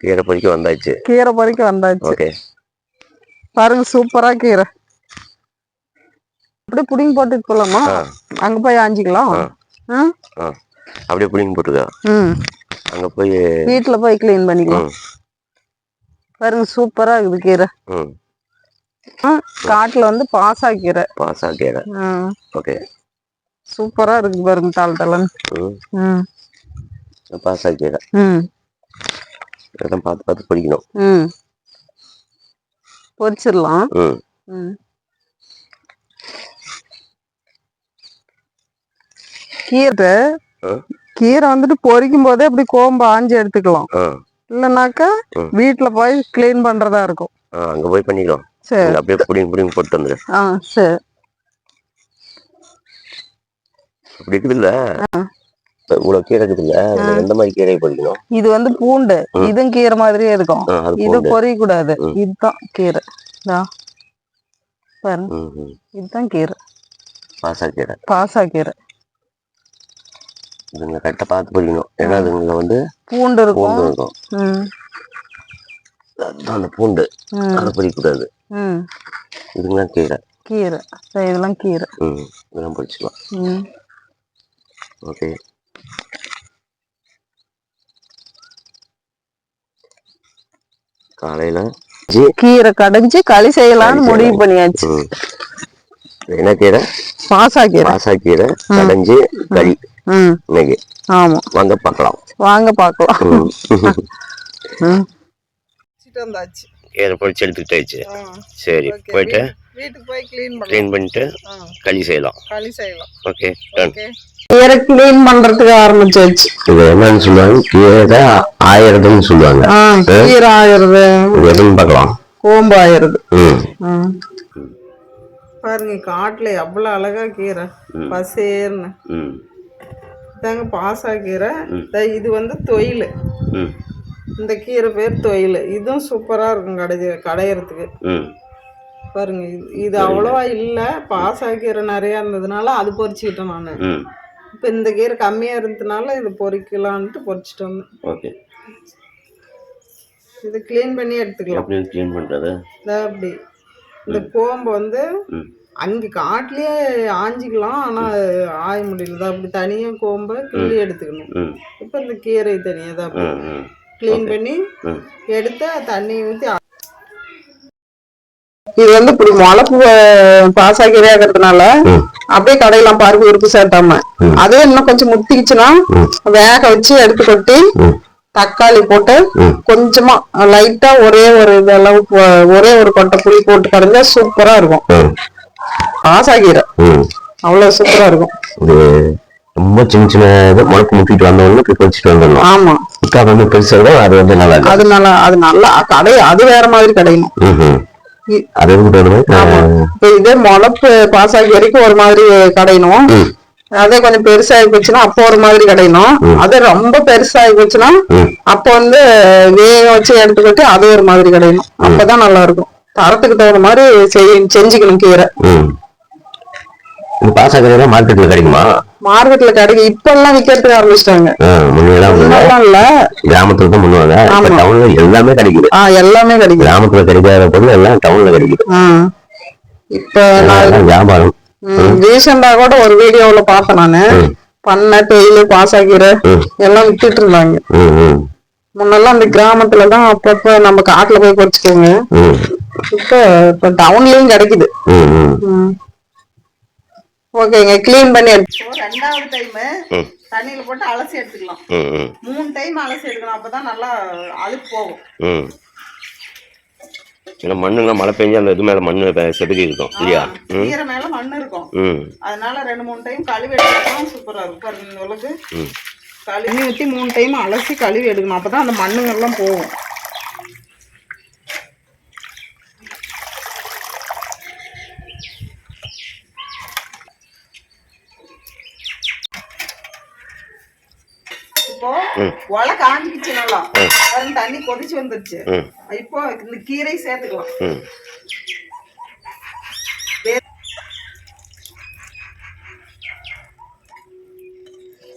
கீரை பொறிக்க வந்தாச்சு. கீரை பறிக்க வந்தாச்சு. ஓகே. பாருங்க சூப்பரா கீரை. அப்படியே புடிங்கி போட்டுட்டு போலாமா? அங்க போய் ஆஞ்சிக்கலாம். அப்படியே புளிங்க போட்டுருக்கா ம். அங்க போய் வீட்டுல போய் க்ளீன் பண்ணிக்கலாம். பாருங்க சூப்பரா இருக்குது கீரை. காட்டுல வந்து பாசா கீரை. பாசா கீரை. ஓகே. சூப்பரா இருக்கு பாருங்க தாள் தலன் ம். ம். பாசா கீரை. ம் இதெல்லாம் பார்த்து பார்த்து பொறிக்கணும் ம். பொரிச்சிடலாம் ம். கீரை கீரை வந்துட்டு பொரிக்கும் போதே அப்படி கோம்பு ஆஞ்சி எடுத்துக்கலாம். இல்லைனாக்கா. வீட்டுல போய் க்ளீன் பண்றதா இருக்கும். அங்க போய் பண்ணிக்கலாம். சரி. அப்படியே புடிங்க புடிங்க போட்டு வந்துரு. ஆ சரி. அப்படி இருக்குது இல்ல? இவ்வளவு கீரை இருக்குது இல்ல இதுல எந்த மாதிரி கீரை பொறிக்கணும் இது வந்து பூண்டு. இதுவும் கீரை மாதிரியே இருக்கும். இது பொரிய கூடாது. இதுதான் கீரை. பாருங்க. இதுதான் கீரை. பாசா கீரை. பாசா கீரை. இதுங்க கரெக்டா பார்த்து பொறிக்கணும் ஏன்னா அதுங்க வந்து பூண்டு இருக்கும். பூண்டு இருக்கும். அந்த பூண்டு. அதை பொறிக்கக்கூடாது ம். இதுங்களாம் கீரை. கீரை. இதெல்லாம் கீரை. ம். இதெல்லாம் பொறிச்சுக்கலாம் ஓகே. காலையில கீரை கடைஞ்சு களி செய்யலாம்னு முடிவு பண்ணியாச்சு. என்ன கீரை? பாசா கீரை பாசா கீரை கடைஞ்சி கறி ம். இன்னைக்கு. ஆமா. வாங்க பார்க்கலாம். வாங்க பார்க்கலாம். கீரை பொறிச்சு எடுத்துக்கிட்டாச்சு. சரி போயிட்டு வீட்டுக்கு போய் க்ளீன் க்ளீன் பண்ணிட்டு களி செய்யலாம். களி செய்யலாம். ஓகே டன் கீரை க்ளீன் பண்றதுக்கு ஆரம்பிச்சாச்சு. இது என்னன்னு சொல்லுவாங்க? கீரை ஆயிரதுன்னு சொல்லுவாங்க. கீரை ஆயிடுது இது எதுன்னு பார்க்கலாம். கோம்பு ஆயிடுது ம். பாருங்க காட்டுல எவ்வளவு அழகா கீரை. பசேர்னு. ம். இதாங்க பாசா கீரை. இதா வந்து தொயில். ம். இந்த கீரை பேர் தொயில். இதுவும் சூப்பரா இருக்கும் கடை கடையிறதுக்கு. ம். பாருங்க இது- இது அவ்வளவா இல்ல பாசா கீரை நிறைய இருந்ததுனால அது பொரிச்சுக்கிட்டேன் நான். ம். இப்போ இந்த கீரை கம்மியா இருந்ததுனால இது பொரிக்கலான்ட்டு பொரிச்சிட்டு வந்தேன். ஓகே. இது க்ளீன் பண்ணி எடுத்துக்கலாம். எப்படி க்ளீன் பண்ணுறது அப்படி. இந்த கோம்பு வந்து ம். அங்கே காட்டுலயே ஆஞ்சிக்கலாம் ஆனா ஆய முடியல இதா அப்படி தனியா கோம்பை கிள்ளி எடுத்துக்கணும். ம். இப்போ இந்த கீரை தனியாக தான் அப்படி. ம் ம். க்ளீன் பண்ணி எடுத்து தண்ணி ஊற்றி இது வந்து இப்படி முளப்பு கீரையாகிறதுனால ம். அப்படியே கடையெல்லாம் பாருங்க உருப்பு சேர்த்தாம. அதே இன்னும் கொஞ்சம் முத்திக்கிச்சுன்னா. வேக வச்சு எடுத்து கொட்டி தக்காளி போட்டு. கொஞ்சமா லைட்டா ஒரே ஒரு இது ஒரே ஒரு கொட்டை புளி போட்டு கரைஞ்சா சூப்பரா இருக்கும். ம். பாசா கீரை ம். அவ்வளவு சூப்பரா இருக்கும். ரொம்ப சின்ன சின்ன இது முளைக்கு முட்டிட்டு வந்தவொடனே போய் பொறிச்சிட்டு வந்துடணும் ஆமா. முட்டா வந்து பெருசாக அது வந்து நல்லா அது நல்லா அது நல்லா கடை அது வேற மாதிரி கடையணும். இதே முளப்பு பாசாக்கி வரைக்கும் ஒரு மாதிரி கடையணும். அதே கொஞ்சம் பெருசாகி போச்சுன்னா அப்போ ஒரு மாதிரி கடையணும். அது ரொம்ப பெருசாகி போச்சுன்னா அப்போ வந்து வேக வச்சு எடுத்துக்கிட்டு அது ஒரு மாதிரி கடையணும். அப்பதான் நல்லா இருக்கும். தரத்துக்கு தகுந்த மாதிரி செய்- செஞ்சுக்கணும் கீரை. இது பாசாக்கரையெல்லாம் மார்க்கெட்டில் கிடைக்குமா? மார்க்கெட்ல கிடைக்கும் இப்ப எல்லாம் விக்கிறதுக்கு ஆரம்பிச்சிட்டாங்க. முன்னெல்லாம் இல்ல. கிராமத்துல தான் பண்ணுவாங்க. இப்ப. டவுன்ல எல்லாமே கிடைக்குது. எல்லாமே கிடைக்கும் கிராமத்துல கிடைக்காத பொருள் எல்லாம் டவுன்ல கிடைக்குது. இப்ப வியாபாரம். ரீசெண்டா கூட ஒரு வீடியோல பார்த்தேன் நானு. பண்ணை டெய்லி பாசாக்கீரை. எல்லாம் வித்துட்டு இருந்தாங்க. முன்னெல்லாம் அந்த கிராமத்துல தான் அப்பப்ப நம்ம காட்டுல போய் பறிச்சுக்கோங்க. ம். இப்ப இப்ப டவுன்லயும் கிடைக்குது. ஓகேங்க க்ளீன் பண்ணி எடுத்து ரெண்டாவது டைம். தண்ணியில போட்டு அலசி எடுத்துக்கலாம். மூணு டைம் அலசி எடுக்கணும் அப்பதான் நல்லா அழுக்கு போகும். ஏன்னா மண்ணுலாம் மழை பெஞ்சு அந்த இது மேல மண்ணு செதுக்கி இருக்கும் இல்லையா? கீரை மேல மண் இருக்கும். அதனால ரெண்டு மூணு டைம் கழுவி எடுக்கலாம் சூப்பரா இருக்கும். பாருங்க இந்த அளவுக்கு ம். கழுவி ஊற்றி மூணு டைம் அலசி கழுவி எடுக்கணும். அப்பதான் அந்த மண்ணுங்கெல்லாம் போகும். இப்போ. ஒலை காஞ்சிக்கிச்சு நல்லா. தண்ணி கொதிச்சு வந்துருச்சு. இப்போ இந்த கீரை சேர்த்துக்கலாம்.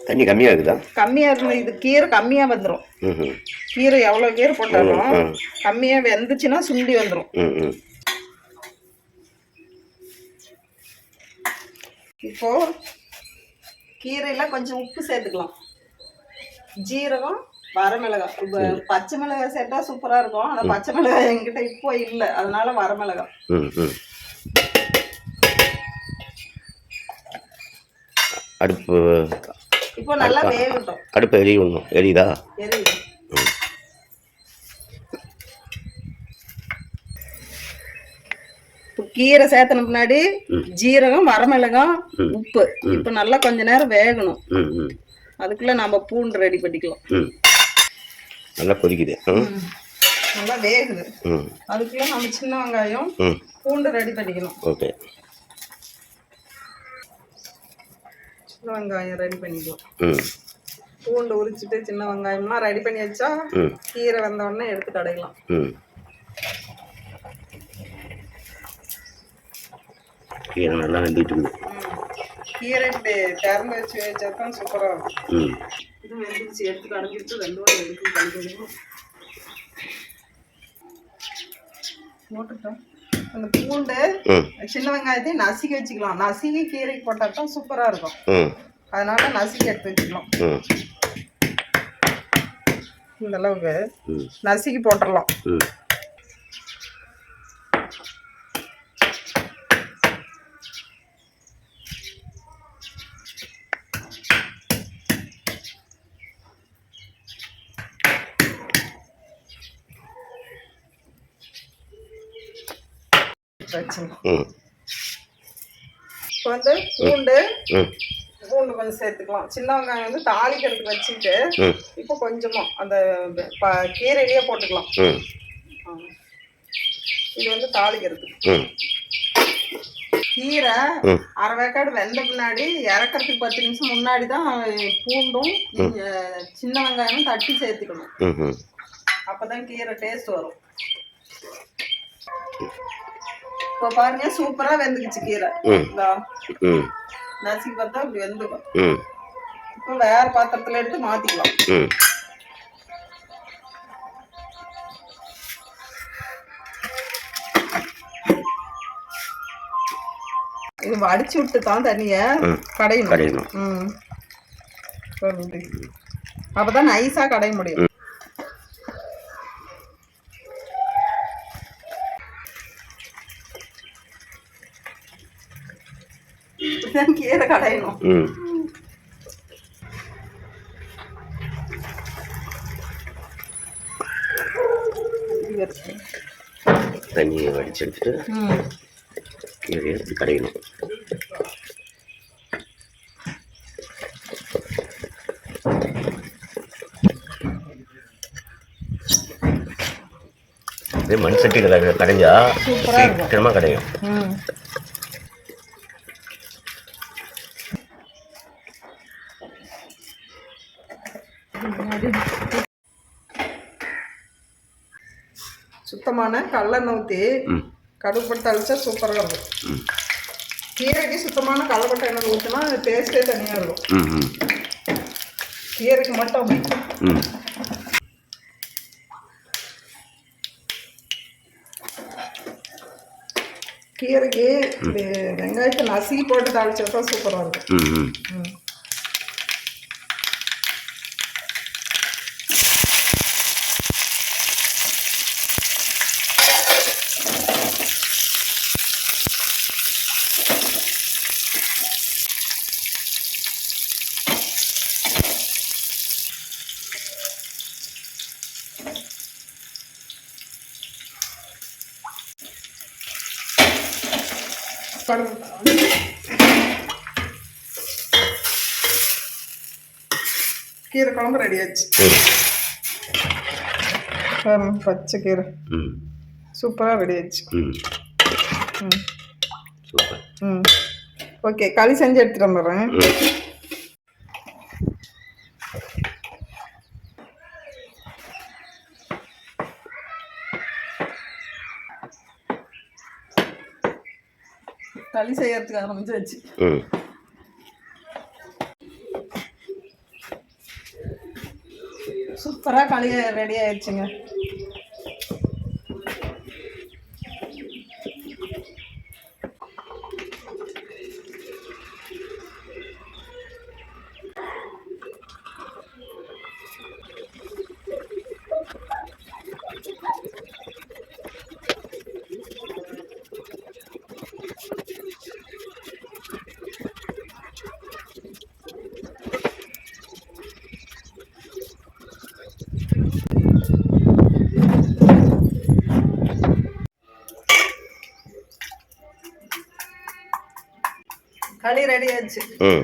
தண்ணி கம்மியா இருக்குதா? கம்மியா இருந்து இது கீரை கம்மியா வந்துடும் ம் ம். கீரை எவ்வளவு கீரை போட்டாலும். கம்மியா வெந்துச்சுன்னா சுண்டி வந்துடும் ம் ம். இப்போ கீரையில கொஞ்சம் உப்பு சேர்த்துக்கலாம். ஜீரகம் வரமிளகாய். இப்போ பச்சை மிளகாய் சேர்த்தா சூப்பரா இருக்கும். ஆனா பச்சை மிளகாய் என்கிட்ட இப்போ இல்ல. அதனால வரமிளகாய். ம் ம். அடுப்பு. இப்போ நல்லா வேகட்டும். அடுப்பு எரிய விடணும் எரியுதா. எரியுது இப்போ கீரை சேர்த்தன முன்னாடி ஜீரகம் வரமிளகாய் உப்பு. இப்போ நல்லா கொஞ்ச நேரம் வேகணும். அதுக்குள்ள நம்ம பூண்டு ரெடி பண்ணிக்கலாம். நல்லா கொதிக்குது. நல்லா வேகுது. அதுக்குள்ள நம்ம சின்ன வெங்காயம் பூண்டு ரெடி பண்ணிக்கணும். ஓகே. சின்ன வெங்காயம் ரெடி பண்ணிக்கலாம். பூண்டு உரிச்சிட்டு சின்ன வெங்காயம்லாம் ரெடி பண்ணி வச்சா கீரை வந்த உடனே எடுத்து கடையலாம் கீரை நல்லா வெந்துட்டு இருக்குது கீரை இப்படி திறந்து வச்சு வச்சா தான் சூப்பராக இருக்கும். ம். இது வெந்துருச்சு எடுத்து கடைஞ்சிட்டு வாரம் எடுத்து கழிக்கணும் போட்டுட்டோம். அந்த பூண்டு சின்ன வெங்காயத்தையும் நசுக்கி வச்சுக்கலாம். நசுக்கி கீரைக்கு போட்டால் தான் சூப்பராக இருக்கும். ம். அதனால நசுக்கி எடுத்து வச்சுக்கலாம். இந்த அளவுக்கு ம். நசுக்கி போட்டுடலாம். இப்போ வந்து பூண்டு பூண்டு கொஞ்சம் சேர்த்துக்கலாம். சின்ன வெங்காயம் வந்து தாளிக்கிறதுக்கு வச்சுட்டு இப்போ கொஞ்சமா அந்த கீரையிலேயே போட்டுக்கலாம். இது வந்து தாளிக்கிறதுக்கு ம். கீரை அரை வேக்காடு வெந்த பின்னாடி இறக்கறதுக்கு பத்து நிமிஷம் முன்னாடி தான் பூண்டும் சின்ன வெங்காயமும் தட்டி சேர்த்துக்கணும். அப்பதான் கீரை டேஸ்ட் வரும். இப்போ பாருங்க சூப்பரா வெந்துக்குச்சு கீரை. நசுக்கி பார்த்தா இப்படி வெந்துக்கும் இப்போ வேற பாத்திரத்துல எடுத்து மாத்திக்கலாம். இது வடிச்சு விட்டு தான் தண்ணிய. கடையணும். கடையணும். அப்படி. அப்பதான் நைஸா கடைய முடியும். கீரை கடையணும். தண்ணியை வடிச்சு எடுத்துட்டு ம். கீரையை எடுத்து கடையணும். மண் சட்டியில் கடை கடைஞ்சா. சீக்கிரமாக கடையும். சுத்தமான கடலெண்ணெய் ஊற்றி கடுகு போட்டு தாளிச்சா சூப்பராக இருக்கும். கீரைக்கு சுத்தமான கடலப்பட்டை எண்ணெய் ஊற்றினா டேஸ்ட்டே தனியாக இருக்கும். கீரைக்கு மட்டும் கீரைக்கு வெங்காயத்தை நசுக்கி போட்டு தாளிச்சா தான் சூப்பராக இருக்கும். கீரை குழம்பு ரெடி ஆச்சு பாருங்க, பச்சை கீரை. சூப்பராக ரெடி ஆச்சு ம். ஓகே களி செஞ்சு எடுத்துட்டு வந்துடுறேன். களி செய்யறதுக்கு ஆரம்பிச்சாச்சு ம் சூப்பர் சூப்பராக களி ரெடி ஆயிடுச்சுங்க. களி ரெடி ஆயிடுச்சு. ம்.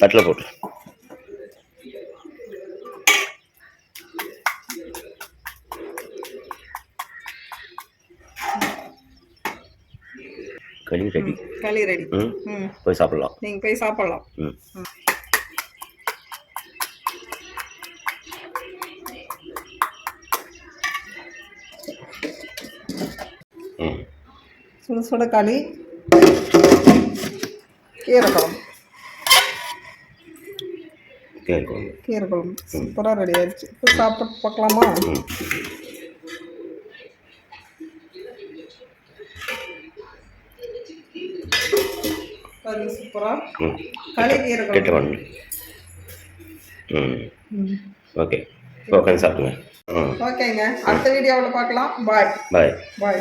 தட்டில் போட்டு களி ரெடி களி ரெடி ம். போய் சாப்பிடலாம். நீங்கள் போய் சாப்பிடலாம். ம். சுட சுட களி கீரை குழம்பு கேட்கும் கீரை குழம்பு சூப்பராக ரெடி ஆயிடுச்சு. இப்போ சாப்பிட்டு பார்க்கலாமா? பாருங்க சூப்பராக களி கீரை கிட்ட குழம்பு வாங்க. ம். ஓகே. உட்காந்து சாப்பிடுங்க. ஓகேங்க. அடுத்த வீடியோவில் பார்க்கலாம். பாய் பாய் பாய்